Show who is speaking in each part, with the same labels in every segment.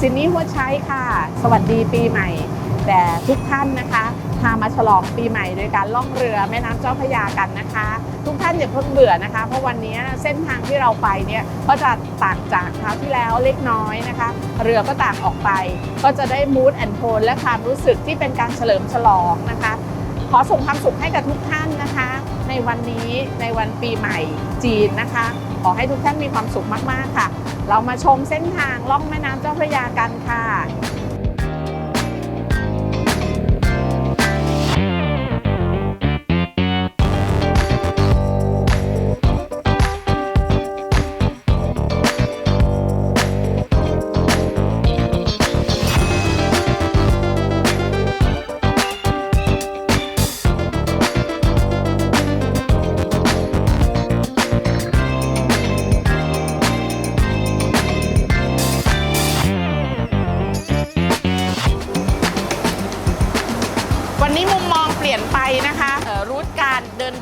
Speaker 1: ซินนี่หัวใช้ค่ะ สวัสดีปีใหม่ แต่ทุกท่านนะคะพามาฉลองปีใหม่โดยการล่องเรือแม่น้ำเจ้าพระยากันนะคะ ทุกท่านอย่าเพิ่งเบื่อนะคะ เพราะวันนี้เส้นทางที่เราไปเนี่ยก็จะต่างจากคราวที่แล้วเล็กน้อยนะคะ เรือก็ต่างออกไป ก็จะได้มูดแอนโทนและความรู้สึกที่เป็นการเฉลิมฉลองนะคะ ขอส่งความสุขให้กับทุกท่านนะคะ ในวันนี้ในวันปีใหม่จีนนะคะ ขอให้ทุกท่านมีความสุขมาก ๆ ค่ะ เรามาชมเส้นทางล่องแม่น้ำเจ้าพระยากันค่ะ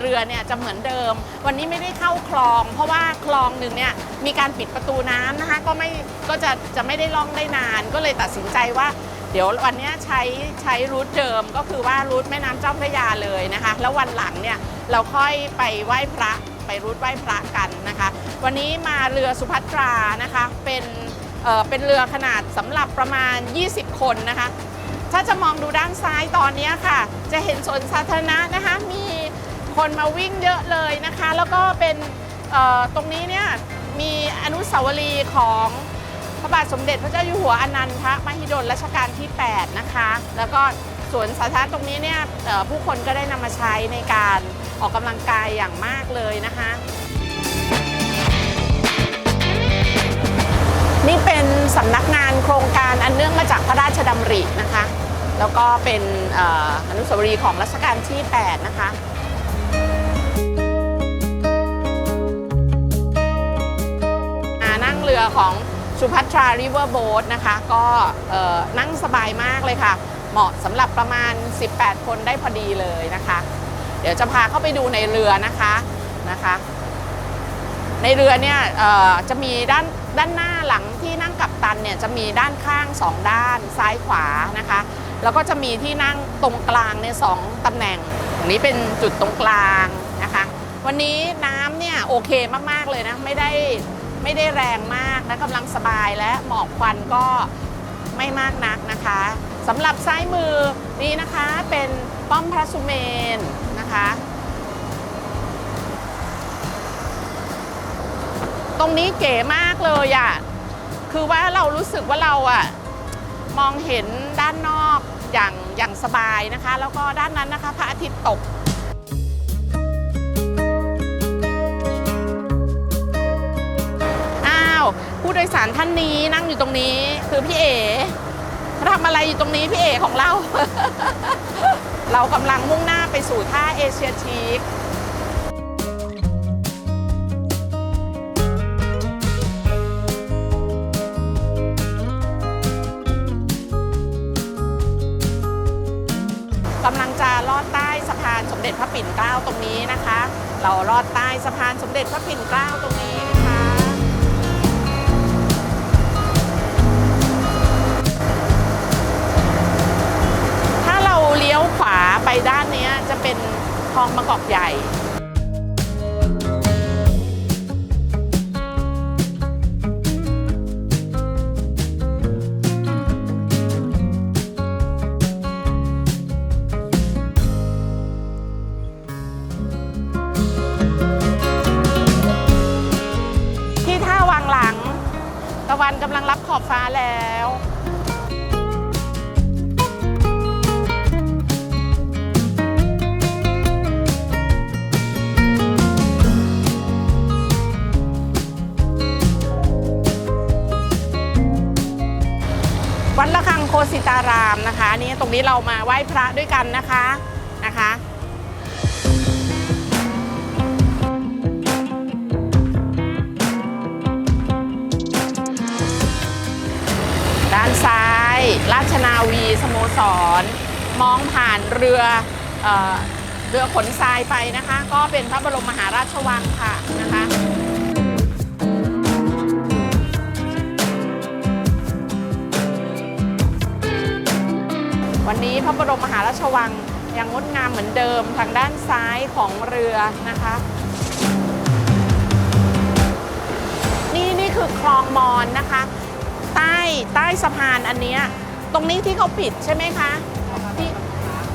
Speaker 1: เรือเนี่ยจะเหมือนเดิม วันนี้ไม่ได้เข้าคลอง เพราะว่าคลองหนึ่งเนี่ยมีการปิดประตูน้ำนะคะก็ไม่ก็จะจะไม่ได้ล่องได้นาน ก็เลยตัดสินใจว่า เดี๋ยววันนี้ใช้ใช้รูทเดิมก็คือว่ารูทแม่น้ำเจ้าพระยาเลยนะคะ แล้ววันหลังเนี่ยเราค่อยไปไหว้พระไปรูทไหว้พระกันนะคะ วันนี้มาเรือสุภัตรานะคะเป็นเอ่อเป็นเรือขนาดสำหรับประมาณ 20 คนนะคะถ้าจะมองดูด้านซ้ายตอนนี้ค่ะ จะเห็นสวนสาธารณะนะคะ มี คนมาวิ่งเยอะเลยนะคะ แล้วก็เป็นตรงนี้เนี่ยมีอนุสาวรีย์ของพระบาทสมเด็จพระเจ้าอยู่หัวอนันทมหิดลรัชกาลที่ 8 นะคะ แล้วก็สวนสาธารณะตรงนี้เนี่ยผู้คนก็ได้นำมาใช้ในการออกกำลังกายอย่างมากเลยนะคะ นี่เป็นสำนักงานโครงการอันเนื่องมาจากพระราชดำรินะคะ แล้วก็เป็นอนุสาวรีย์ของรัชกาลที่ 8 นะคะ รือของสุพัทราริเวอร์โบ๊ทนะคะ ก็นั่งสบายมากเลยค่ะ เหมาะสำหรับประมาณ 18 คนได้พอดีเลยนะคะ เดี๋ยวจะพาเข้าไปดูในเรือนะคะนะคะ ในเรือเนี่ยจะมีด้านด้านหน้าหลังที่นั่งกับตันเนี่ยจะมีด้านข้างสองด้านซ้ายขวานะคะ แล้วก็จะมีที่นั่งตรงกลางเนี่ยสองตำแหน่งตรงนี้เป็นจุดตรงกลางนะคะ วันนี้น้ำเนี่ยโอเคมากๆเลยนะไม่ได้ ไม่ได้แรงมากนะกำลังสบายและหมอกควันก็ไม่มากนักนะคะสำหรับซ้ายมือนี้นะคะเป็นป้อมพระสุเมนนะคะ ตรงนี้เก๋มากเลยอะ่ะคือว่าเรารู้สึกว่าเราอะ่ะมองเห็นด้านนอกอย่างอย่างสบายนะคะ แล้วก็ด้านนั้นนะคะพระอาทิตย์ตก ผู้โดยสารท่านนี้นั่งอยู่ตรงนี้คือพี่เอ๋ทำอะไรอยู่ตรงนี้พี่เอ๋ของเรา เรากำลังมุ่งหน้าไปสู่ท่าเอเชียทีคกำลังจะลอดใต้สะพานสมเด็จพระปิ่นเกล้าตรงนี้นะคะ เราลอดใต้สะพานสมเด็จพระปิ่นเกล้าตรงนี้ คลองบางกอกใหญ่ที่ท่าวางหลังตะวันกำลังรับขอบฟ้าแล้ว คสิตารามนะคะนนี่ตรงนี้เรามาไหว้พระด้วยกันนะคะนะคะด้านซ้าย ราชนาวีสโมสร มองผ่านเรือเออเรือขนทรายไปนะคะ ก็เป็นพระบรมมหาราชวังค่ะนะคะันนี้พระบรมมหาราชวังยังงดงามเหมือนเดิมทางด้านซ้ายของเรือนะคะ นี่นี่คือคลองมอนนะคะ ใต้ใต้สะพานอันเนี้ยตรงนี้ที่เขาปิดใช่ไหมคะที่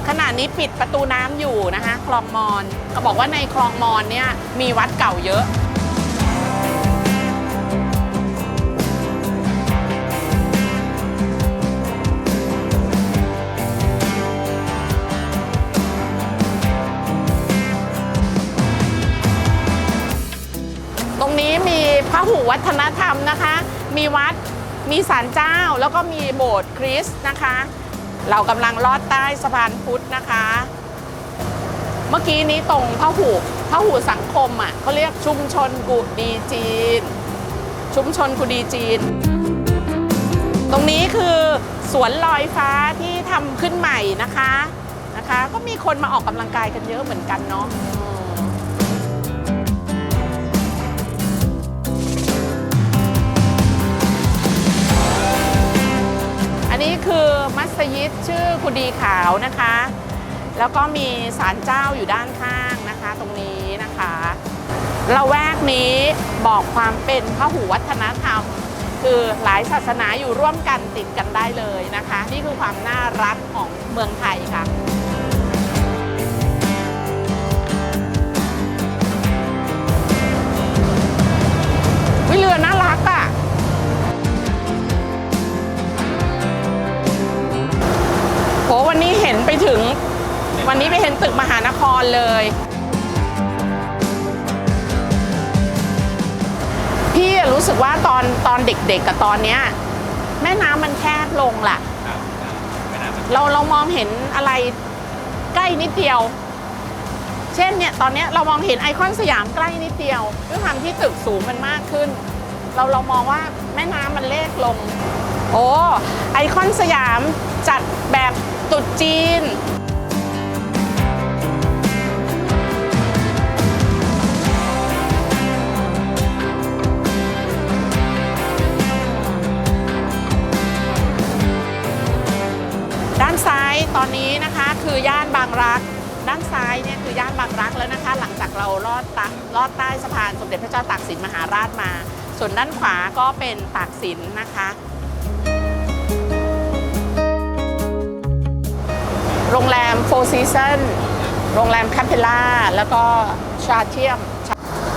Speaker 1: ขณะนี้ปิดประตูน้ำอยู่นะคะ คลองมอนเขาบอกว่าในคลองมอนเนี่ยมีวัดเก่าเยอะ วัฒนธรรมนะคะ มีวัดมีศาลเจ้าแล้วก็มีโบสถ์คริสต์นะคะ เรากำลังลอดใต้สะพานพุทธนะคะ เมื่อกี้นี้ตรงพระหูพระหูสังคมอะเขาเรียกชุมชนกุดีจีน ชุมชนกุดีจีน ตรงนี้คือสวนลอยฟ้าที่ทำขึ้นใหม่นะคะนะคะ ก็มีคนมาออกกำลังกายกันเยอะเหมือนกันเนาะ สยิดชื่อคุดีขาวนะคะ แล้วก็มีศาลเจ้าอยู่ด้านข้างนะคะ ตรงนี้นะคะเราแวกนี้บอกความเป็นพหูวัฒนธรรม คือหลายศาสนาอยู่ร่วมกันติดกันได้เลยนะคะ นี่คือความน่ารักของเมืองไทยค่ะ นนี้ไปเห็นตึกมหานครเลย พี่รู้สึกว่าตอนตอนเด็กๆกับตอนเนี้ยแม่น้ำมันแคบลงล่ะ
Speaker 2: ครับครับไม่น่าเป็น
Speaker 1: เราเรามองเห็นอะไรใกล้นิดเดียว เช่นเนี่ยตอนเนี้ยเรามองเห็นไอคอนสยามใกล้นิดเดียวด้วยความที่ตึกสูงมันมากขึ้น เราเรามองว่าแม่น้ำมันเลขลง โอ้ไอคอนสยามจัดแบบตรุดจีนด้าน อนนี้นะคะคือย่านบางรัก ด้านซ้ายเนี่ยคือย่านบางรักแล้วนะคะ หลังจากเราลอดตะลอดใต้สะพานสมเด็จพระเจ้าตากสินมหาราชมา ส่วนด้านขวาก็เป็นตากสินนะคะ โรงแรมโฟร์ซีซันโรงแรมแคปเพล่าแล้วก็ชาเทียม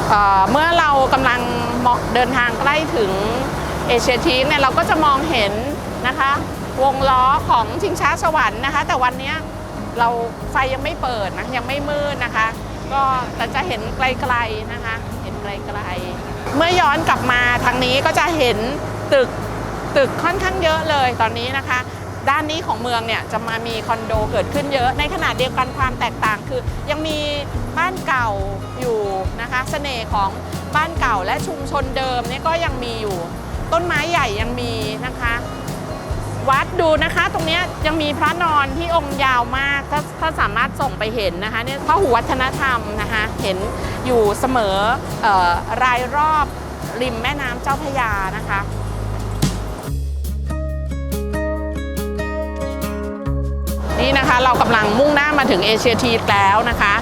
Speaker 1: เเมื่อเรากำลังเหมาะเดินทางใกล้ถึงเอเชียทีคเนี่ยเราก็จะมองเห็นนะคะ วงล้อของชิงช้าสวรรค์นะคะ แต่วันนี้เราไฟยังไม่เปิดนะยังไม่มืดนะคะ ก็แต่จะเห็นไกลๆนะคะ เห็นไกลๆ เมื่อย้อนกลับมาทางนี้ก็จะเห็นตึกตึกค่อนข้างเยอะเลยตอนนี้นะคะ ด้านนี้ของเมืองเนี่ยจะมามีคอนโดเกิดขึ้นเยอะในขณะเดียวกันความแตกต่างคือ ยังมีบ้านเก่าอยู่นะคะเสน่ห์ของบ้านเก่าและชุมชนเดิมเนี่ยก็ยังมีอยู่ ต้นไม้ใหญ่ยังมีนะคะ วัดดูนะคะตรงนี้ยังมีพระนอนที่องค์ยาวมากถ้าถ้าสามารถส่งไปเห็นนะคะเนี่ยพระหูวัฒนธรรมนะคะเห็นอยู่เสมอออรายรอบริมแม่น้ำเจ้าพระยานะคะนี่นะคะเรากำลังมุ่งหน้ามาถึงเอเชียทีแล้วนะคะ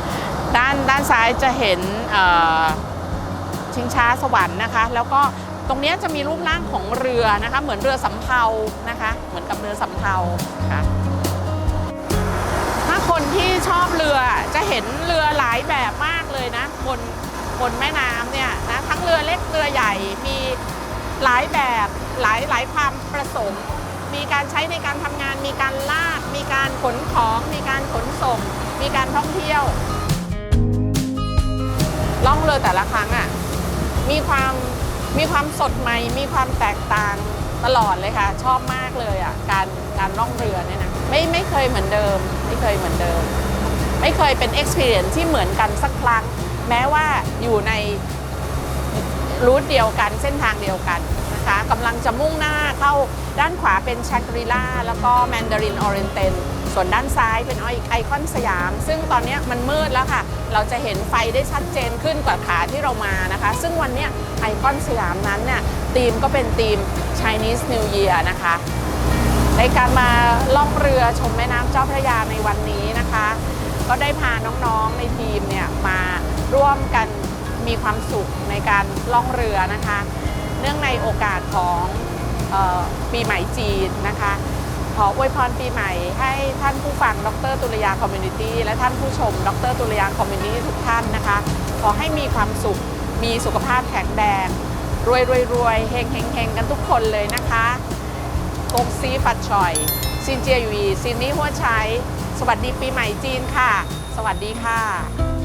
Speaker 1: ด้านด้านซ้ายจะเห็นชิงช้าสวรรค์นะคะ แล้วก็ตรงนี้จะมีรูปร่างของเรือนะคะ เหมือนเรือสำเภานะคะ รือสำเภาค่ะถ้าคนที่ชอบเรือจะเห็นเรือหลายแบบมากเลยนะบนบนแม่น้ำเนี่ยนะทั้งเรือเล็กเรือใหญ่มีหลายแบบหลายหลายความประสงค์ มีการใช้ในการทำงาน มีการลาก มีการขนของ มีการขนส่ง มีการท่องเที่ยว ล่องเรือแต่ละครั้งอะมีความมีความสดใหม่ มีความแตกต่าง ตลอดเลยค่ะ ชอบมากเลยอะการการล่องเรือเนี่ยนะไม่ไม่เคยเหมือนเดิม ไม่เคยเหมือนเดิม ไม่เคยเป็น experience ที่เหมือนกันสักครั้ง แม้ว่าอยู่ในรูทเดียวกันเส้นทางเดียวกันนะคะกำลังจะมุ่งหน้าเข้าด้านขวาเป็นชังกรีล่าแล้วก็แมนดารินออเรนเตน ส่วนด้านซ้ายเป็นไอคอนสยาม ซึ่งตอนนี้มันมืดแล้วค่ะ เราจะเห็นไฟได้ชัดเจนขึ้นกว่าขาที่เรามานะคะ ซึ่งวันนี้ไอคอนสยามนั้นเนี่ยธีมก็เป็นธีม Chinese New Year นะคะ ในการมาล่องเรือชมแม่น้ำเจ้าพระยาในวันนี้นะคะ ก็ได้พาน้องๆในทีมเนี่ยมาร่วมกันมีความสุขในการล่องเรือนะคะ เนื่องในโอกาสของออปีใหม่จีนนะคะ ขออวยพรปีใหม่ให้ท่านผู้ฟังดรตุลยาคอมมูนิตี้และท่านผู้ชม ดรตุลยาคอมมูนิตี้ทุกท่านนะคะ ขอให้มีความสุข มีสุขภาพแข็งแรงรวยรวยรวยเฮงเฮงเฮงกันทุกคนเลยนะคะกงซีฟัดชอยซินเจียยูีซินนี่หัวใช้สวัสดีปีใหม่จีนค่ะ สวัสดีค่ะ